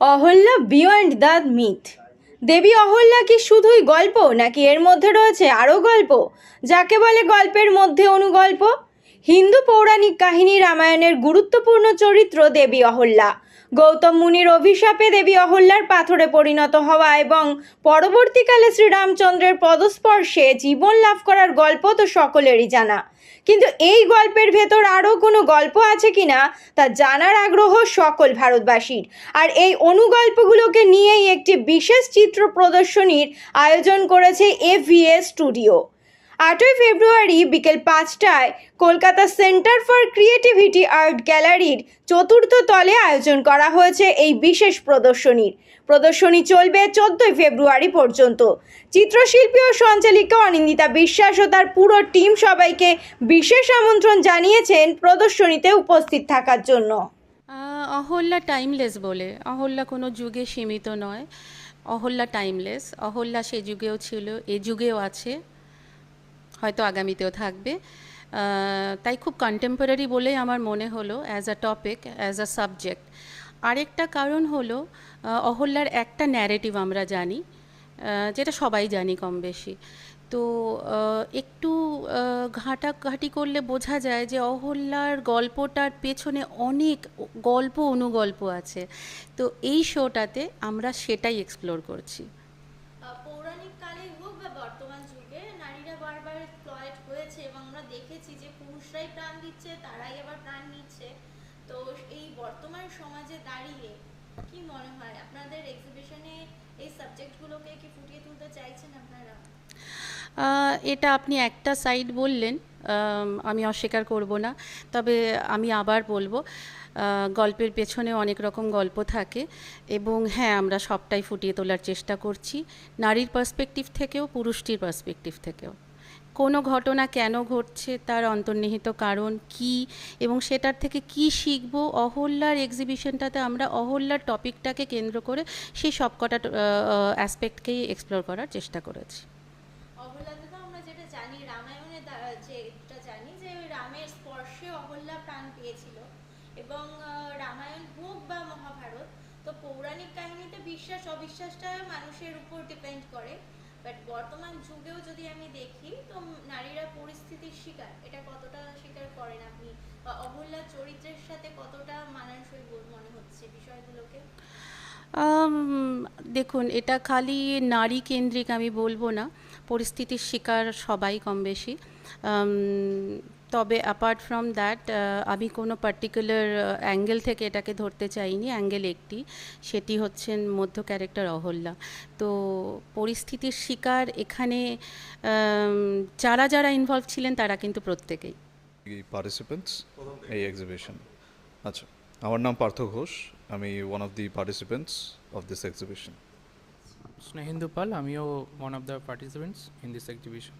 Ahalya beyond the myth. Devi Ahalya কি শুধুই গল্প, নাকি এর মধ্যে রয়েছে আরও গল্প? যাকে বলে গল্পের মধ্যে অনুগল্প? হিন্দু পৌরাণিক কাহিনী রামায়ণের গুরুত্বপূর্ণ চরিত্র দেবী অহল্যা। গৌতম মুনির অভিশাপে দেবী অহল্যার পাথরে পরিণত হওয়া এবং পরবর্তীকালে শ্রীরামচন্দ্রের পদস্পর্শে জীবন লাভ করার গল্প তো সকলেরই জানা। কিন্তু এই গল্পের ভেতর আরও কোনো গল্প আছে কিনা তা জানার আগ্রহ সকল ভারতবাসীর। আর এই অনুগল্পগুলোকে নিয়েই একটি বিশেষ চিত্র প্রদর্শনীর আয়োজন করেছে এভিএস স্টুডিও। আটই ফেব্রুয়ারি বিকেল পাঁচটায় Kolkata centre for creativity art গ্যালারির চতুর্থ তলে আয়োজন করা হয়েছে এই বিশেষ প্রদর্শনীর। প্রদর্শনী চলবে চোদ্দই ফেব্রুয়ারি পর্যন্ত। চিত্রশিল্পী ও সঞ্চালিকা অনিন্দিতা বিশ্বাস ও তার পুরো টিম সবাইকে বিশেষ আমন্ত্রণ জানিয়েছেন প্রদর্শনীতে উপস্থিত থাকার জন্য। অহল্যা টাইমলেস বলে। অহল্যা কোনো যুগে সীমিত নয়। অহল্যা টাইমলেস। অহল্যা সে যুগেও ছিল, এ যুগেও আছে। হয়তো আগামীতেও থাকবে। তাই খুব কন্টেম্পোরারি বলেই আমার মনে হলো as a topic as a subject আরেকটা কারণ হলো অহল্যার একটা ন্যারেটিভ আমরা জানি যেটা সবাই জানি কম বেশি। তো একটু ঘাটাঘাটি করলে বোঝা যায় যে অহল্যার গল্পটার পেছনে অনেক গল্প অনুগল্প আছে। তো এই শোটাতে আমরা সেটাই এক্সপ্লোর করছি পৌরাণিক কালে হোক বা বর্তমান যুগে নারীরা বারবার এক্সপ্লয়েড হয়েছে এবং আমরা দেখেছি যে পুরুষরাই প্রাণ দিচ্ছে, তারাই আবার প্রাণ নিচ্ছে। তো এই বর্তমান সমাজে দাঁড়িয়ে কি মনে হয়? আপনাদের এক্সিবিশনে এই সাবজেক্টগুলোকে কি ফুটিয়ে তুলতে চাইছেন আপনারা? এটা আপনি একটা সাইড বললেন, আমি অস্বীকার করব না, তবে আমি আবার বলব গল্পের পেছনে অনেক রকম গল্প থাকে এবং হ্যাঁ আমরা সবটাই ফুটিয়ে তোলার চেষ্টা করছি, নারীর পার্সপেক্টিভ থেকেও, পুরুষটির পার্সপেক্টিভ থেকেও। কোনো ঘটনা কেন ঘটছে? তার অন্তর্নিহিত কারণ কি? এবং সেটার থেকে কি শিখব? অহল্যার এক্সিবিশনটাতে আমরা অহল্যার টপিকটাকে কেন্দ্র করে সেই সবকটা অ্যাসপেক্টকেই এক্সপ্লোর করার চেষ্টা করেছি। এবং রামায়ণ মহাভারত, তো পৌরাণিক বিশ্বাস অবিশ্বাসটা মানুষের উপর ডিপেন্ড করে। বাট বর্তমান যুগেও যদি আমি দেখি, তো নারীরা পরিস্থিতির শিকার। এটা কতটা স্বীকার করেন আপনি? বা অহল্যার চরিত্রের সাথে কতটা মানানসই মনে হচ্ছে বিষয়গুলোকে? দেখুন, এটা খালি নারী কেন্দ্রিক আমি বলব না। পরিস্থিতির শিকার সবাই কম বেশি তবে অ্যাপার্ট ফ্রম দ্যাট আমি কোনো পার্টিকুলার অ্যাঙ্গেল থেকে এটাকে ধরতে চাইনি। অ্যাঙ্গেল একটি সেটি হচ্ছেন মধ্য ক্যারেক্টার অহল্যা। তো পরিস্থিতির শিকার এখানে যারা যারা ইনভলভ ছিলেন তারা কিন্তু প্রত্যেকেই। পার্টিসিপেন্টস এই এক্সিবিশন আচ্ছা আমার নাম পার্থ ঘোষ। আমি one of the participants of this exhibition Snehindu Pal, আমিও one of the participants in this exhibition.